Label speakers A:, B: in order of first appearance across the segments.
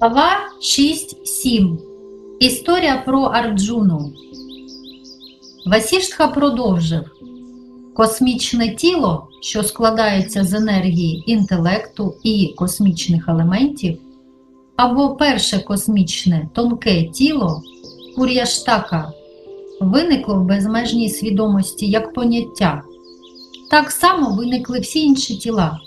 A: Глава 6.7. Історія про Арджуну. Васіштха продовжив. Космічне тіло, що складається з енергії інтелекту і космічних елементів, або перше космічне тонке тіло Кур'яштака, виникло в безмежній свідомості як поняття. Так само виникли всі інші тіла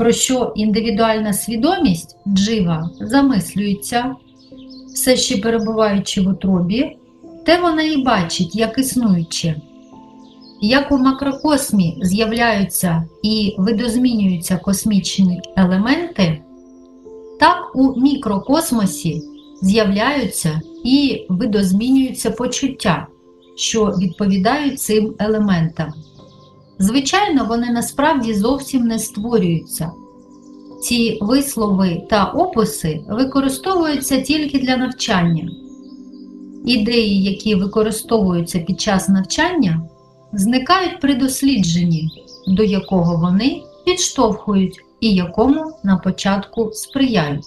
A: про що індивідуальна свідомість джива замислюється, все ще перебуваючи в утробі, те вона і бачить, як існуюче. Як у макрокосмі з'являються і видозмінюються космічні елементи, так у мікрокосмосі з'являються і видозмінюються почуття, що відповідають цим елементам. Звичайно, вони насправді зовсім не створюються. Ці вислови та описи використовуються тільки для навчання. Ідеї, які використовуються під час навчання, зникають при дослідженні, до якого вони підштовхують і якому на початку сприяють.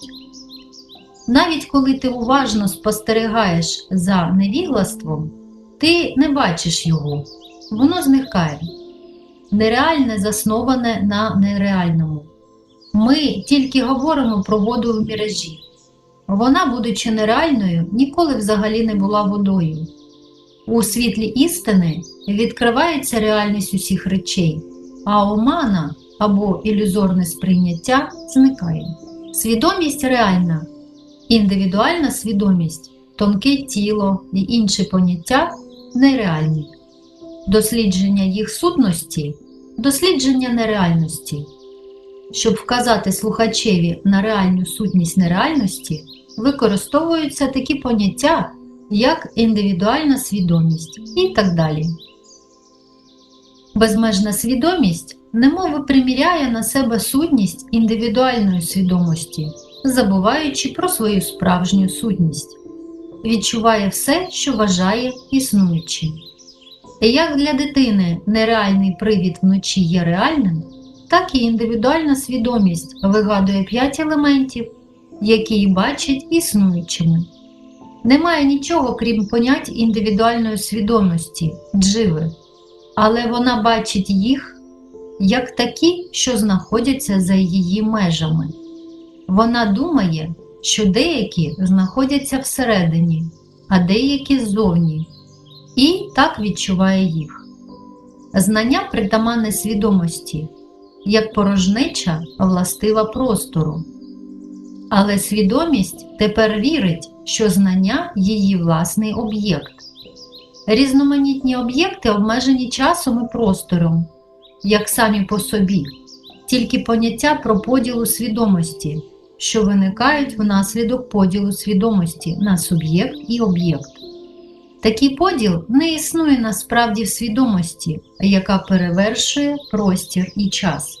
A: Навіть коли ти уважно спостерігаєш за невіглаством, ти не бачиш його, воно зникає нереальне засноване на нереальному. Ми тільки говоримо про воду в мережі. Вона, будучи нереальною, ніколи взагалі не була водою. У світлі істини відкривається реальність усіх речей, а омана або ілюзорне сприйняття зникає. Свідомість реальна, індивідуальна свідомість, тонке тіло і інші поняття нереальні. Дослідження їх сутності дослідження нереальності. Щоб вказати слухачеві на реальну сутність нереальності, використовуються такі поняття, як індивідуальна свідомість і так далі. Безмежна свідомість немов приміряє на себе сутність індивідуальної свідомості, забуваючи про свою справжню сутність, відчуває все, що вважає існуючим. Як для дитини нереальний привід вночі є реальним, так і індивідуальна свідомість вигадує п'ять елементів, які бачить існуючими. Немає нічого, крім понять індивідуальної свідомості, дживи, але вона бачить їх як такі, що знаходяться за її межами. Вона думає, що деякі знаходяться всередині, а деякі ззовні і так відчуває їх. Знання притаманне свідомості, як порожнеча властива простору. Але свідомість тепер вірить, що знання її власний об'єкт. Різноманітні об'єкти обмежені часом і простором, як самі по собі, тільки поняття про поділу свідомості, що виникають внаслідок поділу свідомості на суб'єкт і об'єкт. Такий поділ не існує насправді в свідомості, яка перевершує простір і час.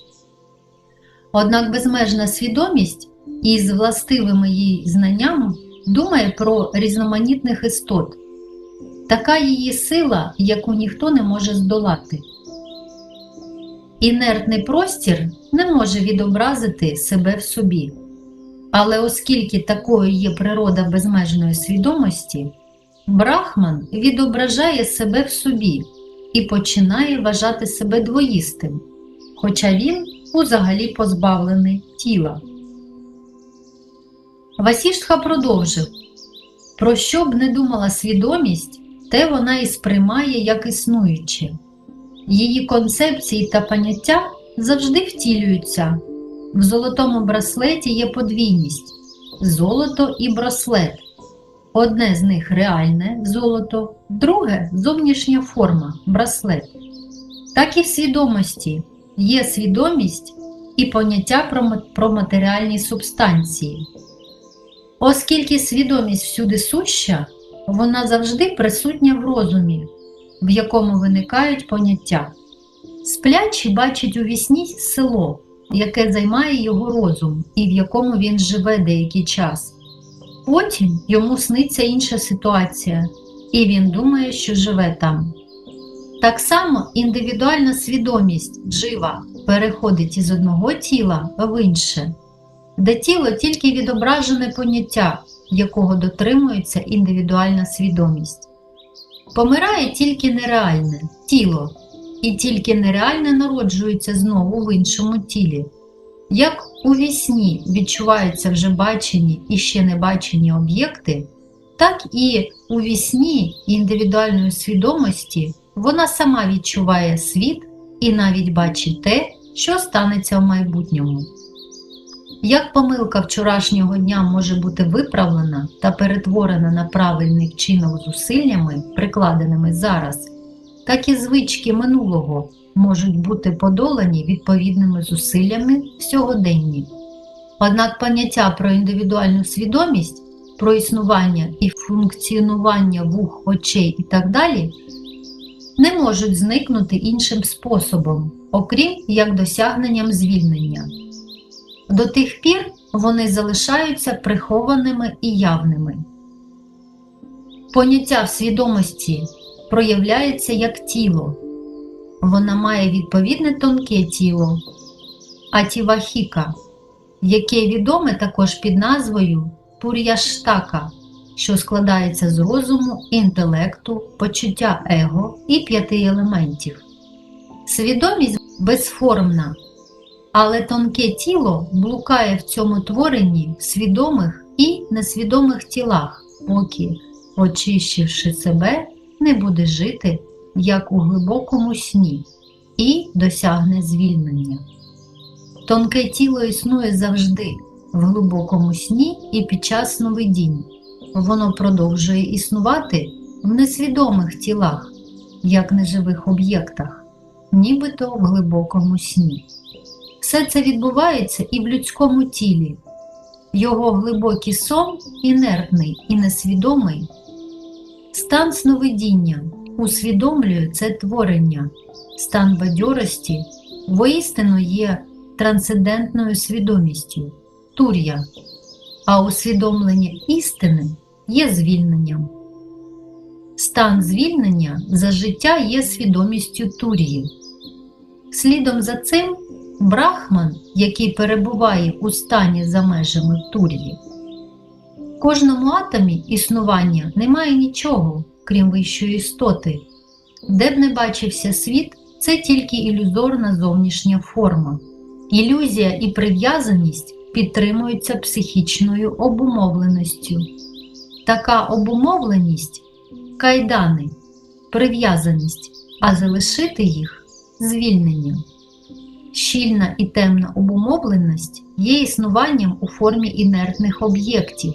A: Однак безмежна свідомість із властивими їй знаннями думає про різноманітних істот, така її сила, яку ніхто не може здолати. Інертний простір не може відобразити себе в собі. Але оскільки такою є природа безмежної свідомості, Брахман відображає себе в собі і починає вважати себе двоїстим, хоча він узагалі позбавлений тіла. Васіштха продовжив про що б не думала свідомість, те вона і сприймає як існуюче. Її концепції та поняття завжди втілюються. В золотому браслеті є подвійність золото і браслет. Одне з них реальне золото, друге зовнішня форма, браслет. Так і в свідомості є свідомість і поняття про, матеріальні субстанції. Оскільки свідомість всюди суща, вона завжди присутня в розумі, в якому виникають поняття. Сплячий бачить у вісні село, яке займає його розум і в якому він живе деякий час. Потім йому сниться інша ситуація, і він думає, що живе там. Так само індивідуальна свідомість джива переходить із одного тіла в інше. де тіло тільки відображене поняття, якого дотримується індивідуальна свідомість. Помирає тільки нереальне тіло, і тільки нереальне народжується знову в іншому тілі. Як у вісні відчуваються вже бачені і ще не бачені об'єкти, так і у вісні індивідуальної свідомості вона сама відчуває світ і навіть бачить те, що станеться в майбутньому. Як помилка вчорашнього дня може бути виправлена та перетворена на правильний вчинок зусиллями, прикладеними зараз, так і звички минулого можуть бути подолані відповідними зусиллями сьогоденні. Однак поняття про індивідуальну свідомість, про існування і функціонування вух, очей і так далі не можуть зникнути іншим способом, окрім як досягненням звільнення. До тих пір вони залишаються прихованими і явними. Поняття в свідомості проявляється як тіло. Вона має відповідне тонке тіло, атівахіка, яке відоме також під назвою пур'яштака, що складається з розуму, інтелекту, почуття его і п'яти елементів. Свідомість безформна, але тонке тіло блукає в цьому творенні в свідомих і несвідомих тілах, поки, очищивши себе, не буде жити як у глибокому сні і досягне звільнення. Тонке тіло існує завжди в глибокому сні і під час сновидінь. Воно продовжує існувати в несвідомих тілах, як неживих об'єктах, нібито в глибокому сні. Все це відбувається і в людському тілі. Його глибокий сон інертний і несвідомий, стан сновидіння усвідомлює це творення, стан бадьорості воістину є трансцендентною свідомістю, тур'я, а усвідомлення істини є звільненням. Стан звільнення за життя є свідомістю тур'ї. Слідом за цим брахман, який перебуває у стані за межами тур'ї. В кожному атомі існування немає нічого, крім вищої істоти. Де б не бачився світ, це тільки ілюзорна зовнішня форма. Ілюзія і прив'язаність підтримуються психічною обумовленістю. Така обумовленість кайдани, прив'язаність, а залишити їх звільнення. Щільна і темна обумовленість є існуванням у формі інертних об'єктів,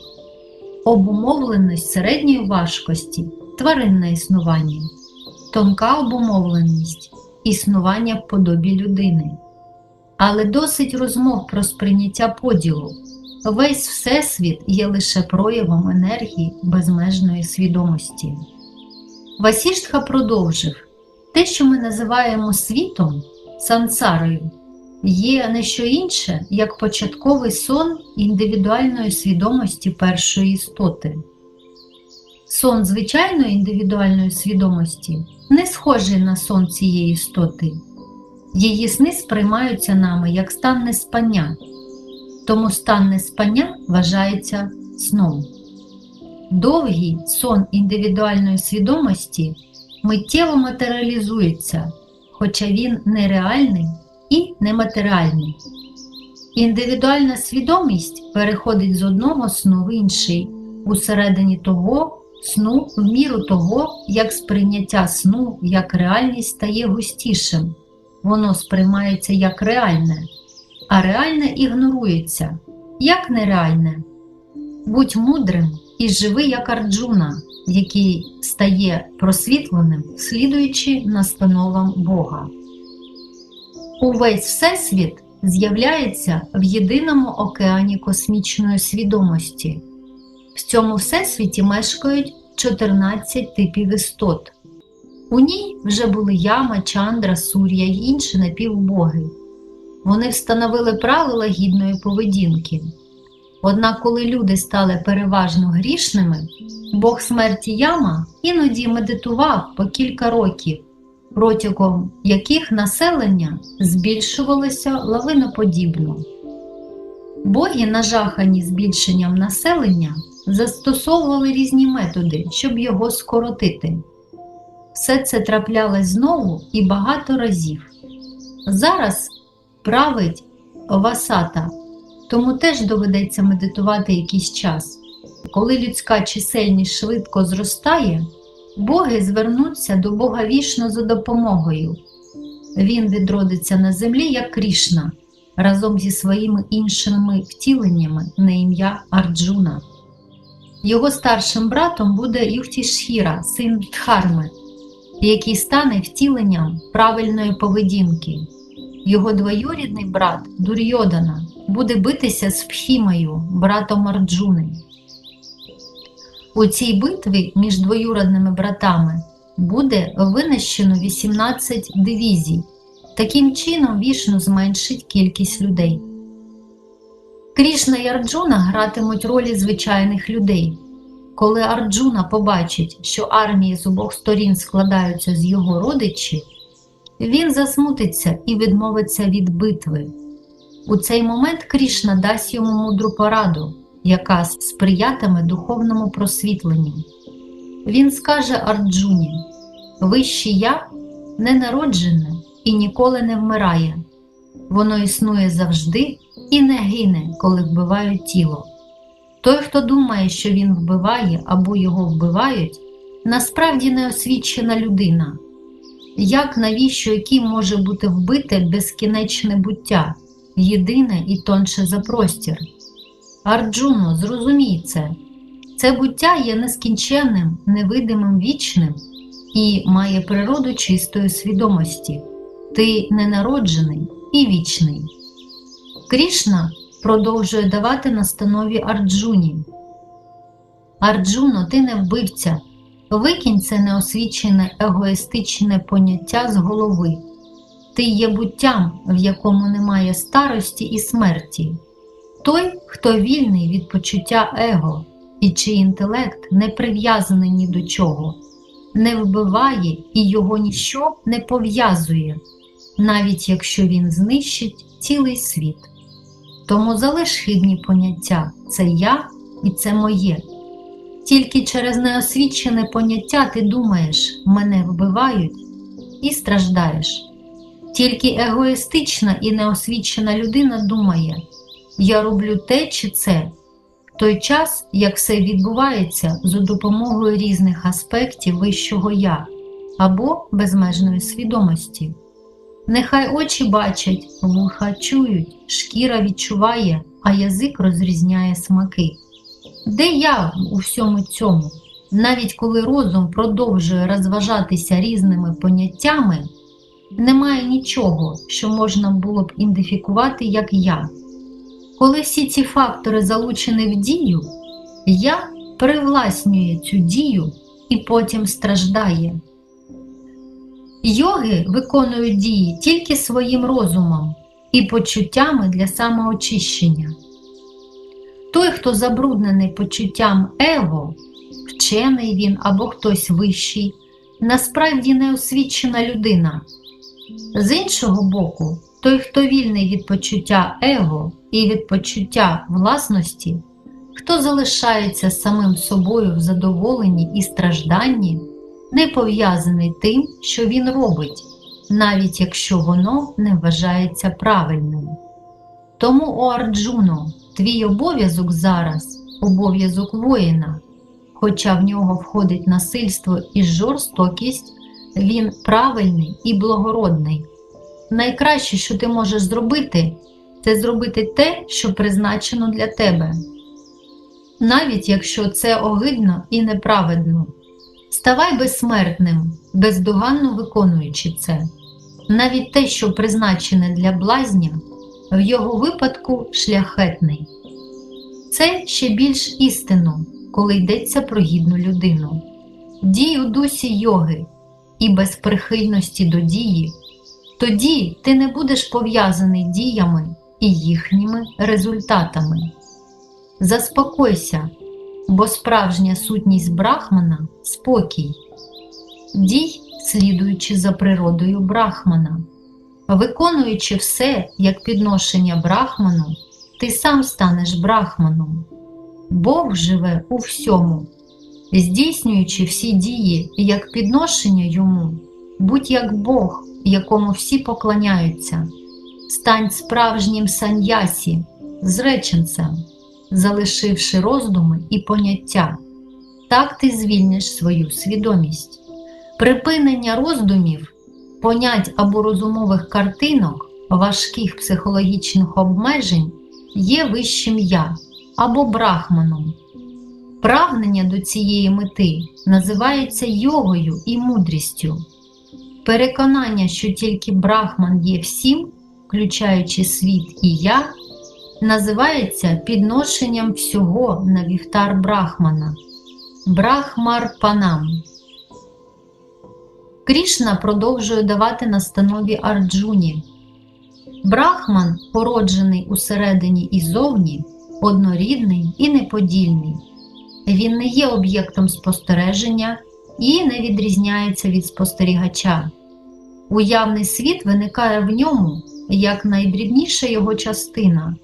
A: обумовленість середньої важкості тваринне існування, тонка обумовленість існування в подобі людини. Але досить розмов про сприйняття поділу. Весь Всесвіт є лише проявом енергії безмежної свідомості. Васіштха продовжив те, що ми називаємо світом, сансарою, є не що інше, як початковий сон індивідуальної свідомості першої істоти. Сон звичайної індивідуальної свідомості не схожий на сон цієї істоти. Її сни сприймаються нами як стан неспання, тому стан неспання вважається сном. Довгий сон індивідуальної свідомості миттєво матеріалізується, хоча він нереальний і нематеріальний. Індивідуальна свідомість переходить з одного сну в інший усередині того сну в міру того, як сприйняття сну як реальність стає густішим, воно сприймається як реальне, а реальне ігнорується, як нереальне. Будь мудрим і живи як Арджуна, який стає просвітленим, слідуючи настановам Бога. Увесь Всесвіт з'являється в єдиному океані космічної свідомості. В цьому всесвіті мешкають 14 типів істот. У ній вже були яма, чандра, сур'я й інші напівбоги. Вони встановили правила гідної поведінки. Однак, коли люди стали переважно грішними, Бог смерті яма іноді медитував по кілька років, протягом яких населення збільшувалося лавиноподібно. Боги, нажахані збільшенням населення, застосовували різні методи, щоб його скоротити. Все це траплялось знову і багато разів. Зараз править Васата, тому теж доведеться медитувати якийсь час. Коли людська чисельність швидко зростає, боги звернуться до Бога вішно за допомогою. Він відродиться на землі як Крішна разом зі своїми іншими втіленнями на ім'я Арджуна. Його старшим братом буде Юхтішхіра, син Дхарми, який стане втіленням правильної поведінки. Його двоюрідний брат Дурйодана буде битися з Пхімою, братом Арджуни. У цій битві між двоюродними братами буде винищено 18 дивізій. Таким чином Вішну зменшить кількість людей. Крішна і Арджуна гратимуть ролі звичайних людей. Коли Арджуна побачить, що армії з обох сторін складаються з його родичів, він засмутиться і відмовиться від битви. У цей момент Крішна дасть йому мудру пораду, яка сприятиме духовному просвітленню. Він скаже Арджуні: Вище я ненароджене і ніколи не вмирає. Воно існує завжди і не гине, коли вбивають тіло. Той, хто думає, що він вбиває або його вбивають, насправді неосвічена людина. Як навіщо яким може бути вбите безкінечне буття, єдине і тонше за простір? Арджуно, зрозумій це. Це буття є нескінченним, невидимим вічним і має природу чистої свідомості. Ти ненароджений і вічний. Крішна продовжує давати настанові Арджуні. Арджуно, ти не вбивця. Викинь це неосвічене егоїстичне поняття з голови. Ти є буттям, в якому немає старості і смерті. Той, хто вільний від почуття его і чий інтелект не прив'язаний ні до чого, не вбиває і його ніщо не пов'язує, навіть якщо він знищить цілий світ. Тому залиш хибні поняття це я і це моє. Тільки через неосвічене поняття ти думаєш, мене вбивають і страждаєш. Тільки егоїстична і неосвічена людина думає, я роблю те чи це, в той час, як все відбувається за допомогою різних аспектів вищого я або безмежної свідомості. Нехай очі бачать, вуха чують, шкіра відчуває, а язик розрізняє смаки. Де я у всьому цьому? Навіть коли розум продовжує розважатися різними поняттями, немає нічого, що можна було б ідентифікувати як я. Коли всі ці фактори залучені в дію, я привласнює цю дію і потім страждає. Йоги виконують дії тільки своїм розумом і почуттями для самоочищення. Той, хто забруднений почуттям его, вчений він або хтось вищий, насправді неосвічена людина. З іншого боку, той, хто вільний від почуття его і від почуття власності, хто залишається самим собою в задоволенні і стражданні, не пов'язаний тим, що він робить, навіть якщо воно не вважається правильним. Тому, о Арджуно, твій обов'язок зараз обов'язок воїна, хоча в нього входить насильство і жорстокість, він правильний і благородний. Найкраще, що ти можеш зробити, це зробити те, що призначено для тебе, навіть якщо це огидно і неправедно. Ставай безсмертним, бездоганно виконуючи це. Навіть те, що призначене для блазня, в його випадку шляхетний. Це ще більш істинно, коли йдеться про гідну людину. Дій у дусі йоги і без прихильності до дії, тоді ти не будеш пов'язаний діями і їхніми результатами. Заспокойся, бо справжня сутність Брахмана спокій, дій, слідуючи за природою Брахмана, виконуючи все як підношення Брахману, ти сам станеш брахманом. Бог живе у всьому, здійснюючи всі дії як підношення йому, будь як Бог, якому всі поклоняються, стань справжнім саньясі, зреченцем, залишивши роздуми і поняття. Так ти звільниш свою свідомість. Припинення роздумів, понять або розумових картинок, важких психологічних обмежень є вищим я або брахманом. Прагнення до цієї мети називається йогою і мудрістю. Переконання, що тільки брахман є всім, включаючи світ і я, називається підношенням всього на вівтар брахмана. Брахмарпанам. Крішна продовжує давати настанові Арджуні. Брахман, породжений усередині і зовні, однорідний і неподільний. Він не є об'єктом спостереження і не відрізняється від спостерігача. Уявний світ виникає в ньому як найдрібніша його частина,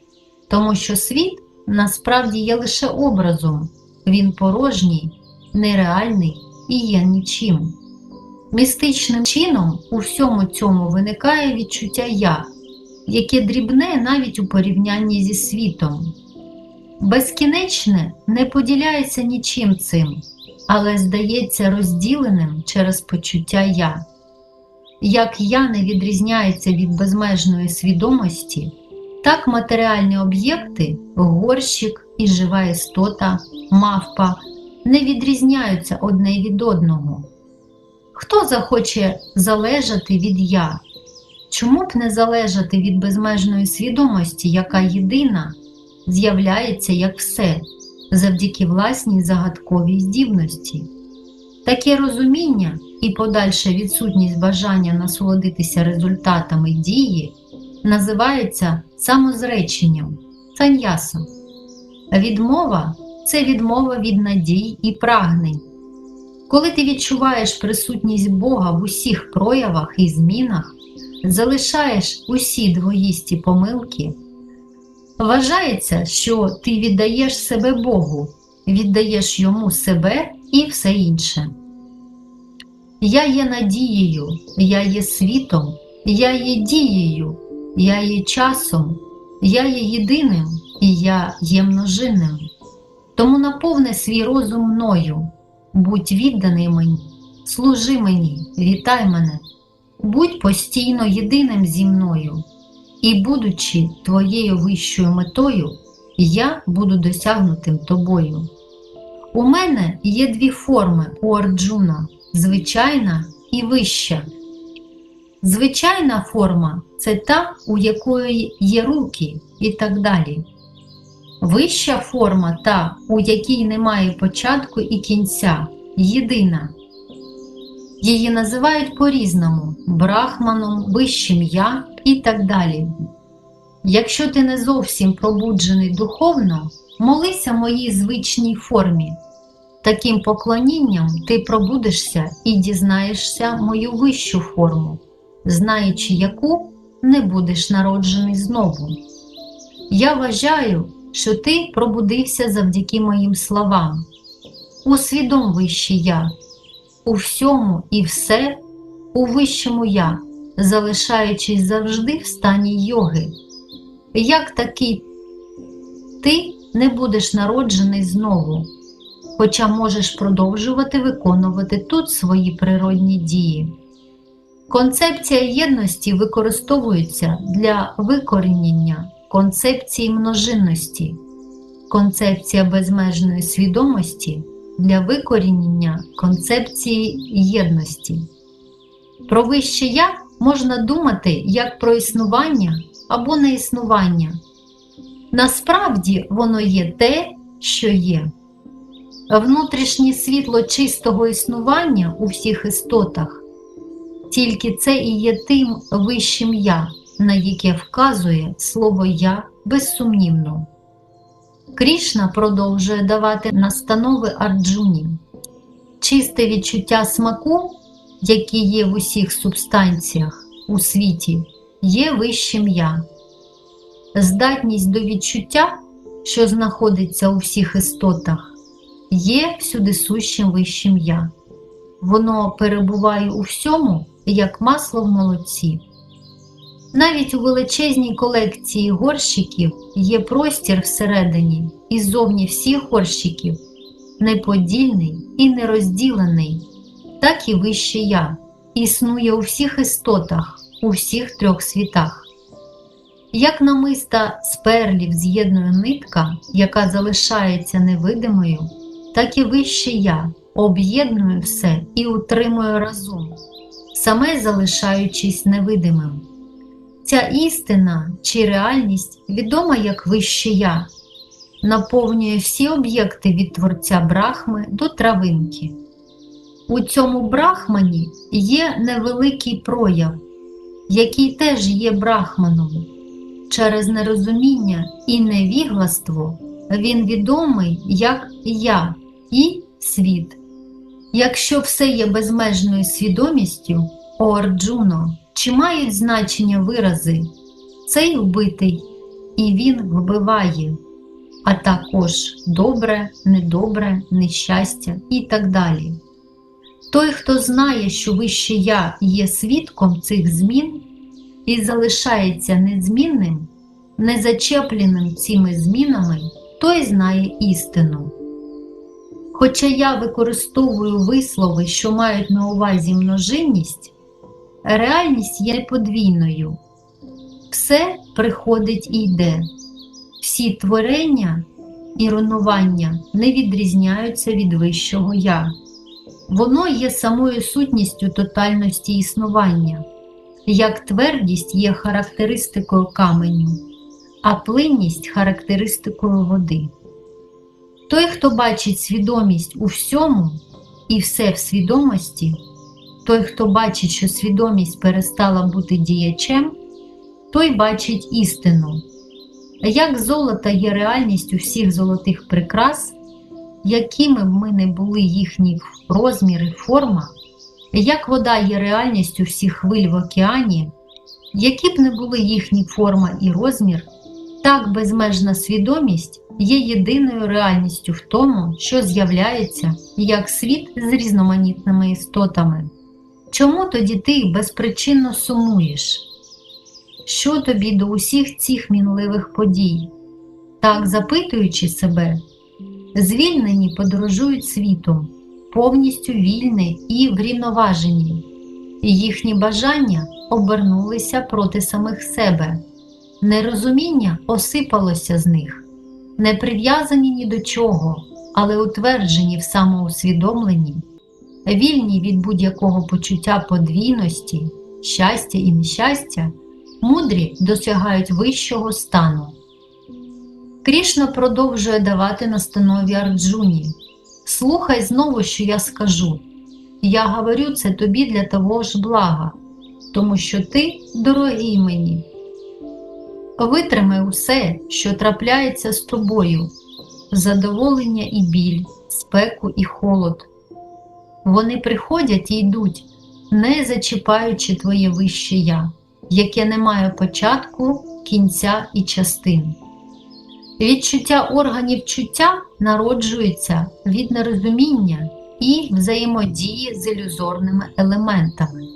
A: тому що світ насправді є лише образом, він порожній, нереальний і є нічим. Містичним чином у всьому цьому виникає відчуття я, яке дрібне навіть у порівнянні зі світом. Безкінечне не поділяється нічим цим, але здається розділеним через почуття я. Як я не відрізняється від безмежної свідомості, так матеріальні об'єкти, горщик і жива істота, мавпа не відрізняються одне від одного. Хто захоче залежати від я? Чому б не залежати від безмежної свідомості, яка єдина, з'являється як все, завдяки власній загадковій здібності? Таке розуміння і подальша відсутність бажання насолодитися результатами дії називається самозреченням, саньясом. Відмова це відмова від надій і прагнень. Коли ти відчуваєш присутність Бога в усіх проявах і змінах, залишаєш усі двоїсті помилки, вважається, що ти віддаєш себе Богу, віддаєш йому себе і все інше. Я є надією, я є світом, я є дією, я є часом, я є єдиним і я є множинним. Тому наповни свій розум мною, будь відданий мені, служи мені, вітай мене, будь постійно єдиним зі мною, і, будучи твоєю вищою метою, я буду досягнутим тобою. У мене є дві форми у Арджуна звичайна і вища. Звичайна форма це та, у якої є руки і так далі. Вища форма та, у якій немає початку і кінця, єдина. Її називають по-різному брахманом, вищим я і так далі. Якщо ти не зовсім пробуджений духовно, молися моїй звичній формі. Таким поклонінням ти пробудешся і дізнаєшся мою вищу форму, знаючи яку не будеш народжений знову. Я вважаю, що ти пробудився завдяки моїм словам. Усвідом вище я, у всьому і все, у вищому я, залишаючись завжди в стані йоги. Як такий ти не будеш народжений знову, хоча можеш продовжувати виконувати тут свої природні дії. Концепція єдності використовується для викорінення концепції множинності, концепція безмежної свідомості для викорінення концепції єдності. Про вище я можна думати як про існування або неіснування. Насправді воно є те, що є. Внутрішнє світло чистого існування у всіх істотах, тільки це і є тим вищим я, на яке вказує слово Я безсумнівно. Крішна продовжує давати настанови Арджуні. Чисте відчуття смаку, яке є в усіх субстанціях у світі, є вищим я. здатність до відчуття, що знаходиться у всіх істотах, є всюдисущим вищим я. Воно перебуває у всьому, як масло в молоці. Навіть у величезній колекції горщиків є простір всередині і зовні всіх горщиків, неподільний і нерозділений, так і вище я, існує у всіх істотах, у всіх трьох світах. Як намиста з перлів з'єднує нитка, яка залишається невидимою, так і вище я об'єднує все і утримує разом, саме залишаючись невидимим. Ця істина чи реальність відома як вище я, наповнює всі об'єкти від творця брахми до травинки. У цьому брахмані є невеликий прояв, який теж є брахманом. Через нерозуміння і невігластво він відомий як я і світ. Якщо все є безмежною свідомістю, о Арджуно, чи мають значення вирази цей вбитий і він вбиває, а також добре, недобре, нещастя і так далі. Той, хто знає, що вище я є свідком цих змін і залишається незмінним, незачепленим цими змінами, той знає істину. Хоча я використовую вислови, що мають на увазі множинність, реальність є подвійною. Все приходить і йде. Всі творення і руйнування не відрізняються від вищого я. Воно є самою сутністю тотальності існування, як твердість є характеристикою каменю, а плинність характеристикою води. Той, хто бачить свідомість у всьому і все в свідомості, той, хто бачить, що свідомість перестала бути діячем, той бачить істину. Як золото є реальністю всіх золотих прикрас, якими б ми не були їхні розміри, форма, як вода є реальністю всіх хвиль в океані, які б не були їхні форма і розмір, так безмежна свідомість є єдиною реальністю в тому, що з'являється як світ з різноманітними істотами. Чому тоді ти безпричинно сумуєш? Що тобі до усіх цих мінливих подій? Так, запитуючи себе, звільнені подорожують світом, повністю вільні і врівноважені, їхні бажання обернулися проти самих себе, нерозуміння осипалося з них, не прив'язані ні до чого, але утверджені в самоусвідомленні, вільні від будь-якого почуття подвійності, щастя і нещастя, мудрі досягають вищого стану. Крішна продовжує давати настанові Арджуні. Слухай знову, що я скажу. Я говорю це тобі для того ж блага, тому що ти дорогий мені. Витримай усе, що трапляється з тобою, задоволення і біль, спеку і холод. Вони приходять і йдуть, не зачіпаючи твоє вище я, яке не має початку, кінця і частин. Відчуття органів чуття народжується від нерозуміння і взаємодії з ілюзорними елементами.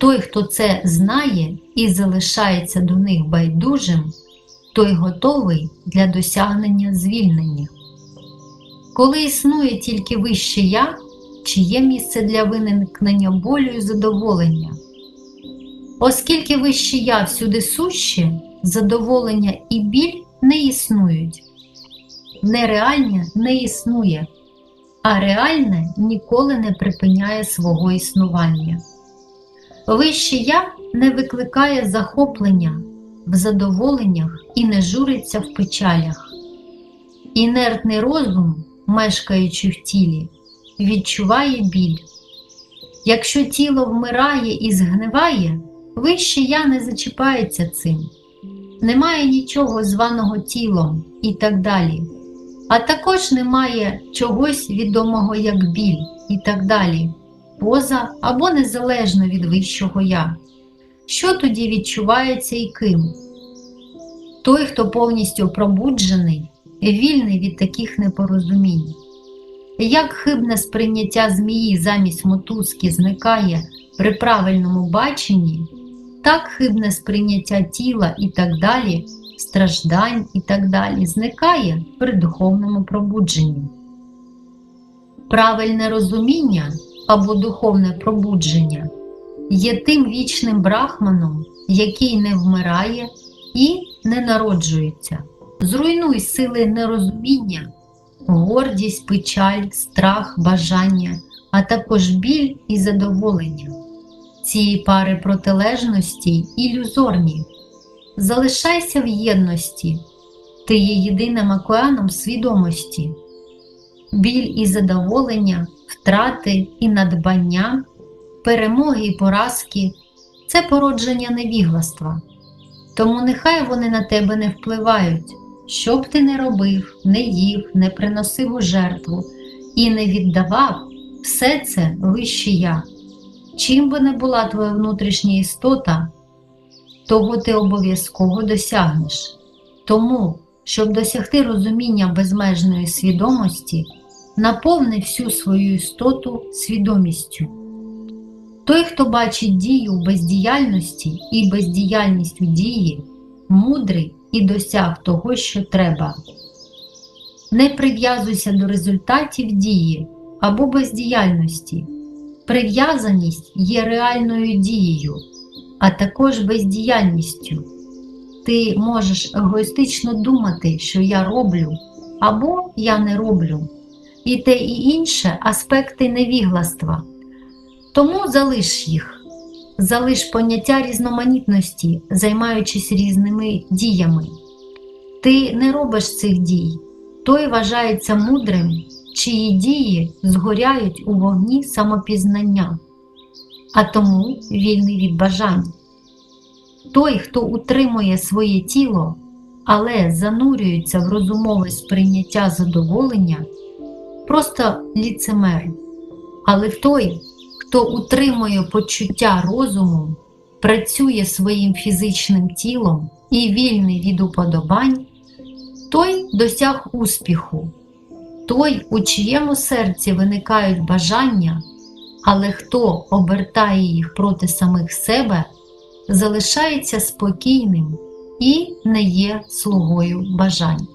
A: Той, хто це знає і залишається до них байдужим, той готовий для досягнення звільнення. Коли існує тільки вище я, чи є місце для виникнення болю і задоволення? Оскільки вище я всюди суще, задоволення і біль не існують. Нереальне не існує, а реальне ніколи не припиняє свого існування. Вище я не викликає захоплення в задоволеннях і не журиться в печалях. Інертний розум, мешкаючи в тілі, відчуває біль. Якщо тіло вмирає і згниває, вище я не зачіпається цим. Немає нічого званого тілом і так далі, а також немає чогось відомого як біль і так далі, поза або незалежно від вищого я. Що тоді відчувається і ким? Той, хто повністю пробуджений, вільний від таких непорозумінь. Як хибне сприйняття змії замість мотузки зникає при правильному баченні, так хибне сприйняття тіла і так далі, страждань і так далі зникає при духовному пробудженні. Правильне розуміння або духовне пробудження є тим вічним брахманом, який не вмирає і не народжується. Зруйнуй сили нерозуміння, гордість, печаль, страх, бажання, а також біль і задоволення. Ці пари протилежностей ілюзорні. Залишайся в єдності, ти є єдиним океаном свідомості. Біль і задоволення, втрати і надбання, перемоги і поразки це породження невігластва. Тому нехай вони на тебе не впливають, що б ти не робив, не їв, не приносив у жертву і не віддавав все це вище я. Чим би не була твоя внутрішня істота, того ти обов'язково досягнеш. Тому, щоб досягти розуміння безмежної свідомості, наповни всю свою істоту свідомістю. Той, хто бачить дію в бездіяльності і бездіяльність у дії, мудрий і досяг того, що треба. Не прив'язуйся до результатів дії або бездіяльності. Прив'язаність є реальною дією, а також бездіяльністю. Ти можеш егоїстично думати, що я роблю або я не роблю, і те і інше аспекти невігластва. Тому залиш їх, залиш поняття різноманітності, займаючись різними діями. Ти не робиш цих дій, той вважається мудрим, чиї дії згоряють у вогні самопізнання, а тому вільний від бажань. Той, хто утримує своє тіло, але занурюється в розумове сприйняття задоволення, просто ліцемер. Але той, хто утримує почуття розуму, працює своїм фізичним тілом і вільний від уподобань, той досяг успіху, той, у чиєму серці виникають бажання, але хто обертає їх проти самих себе, залишається спокійним і не є слугою бажань.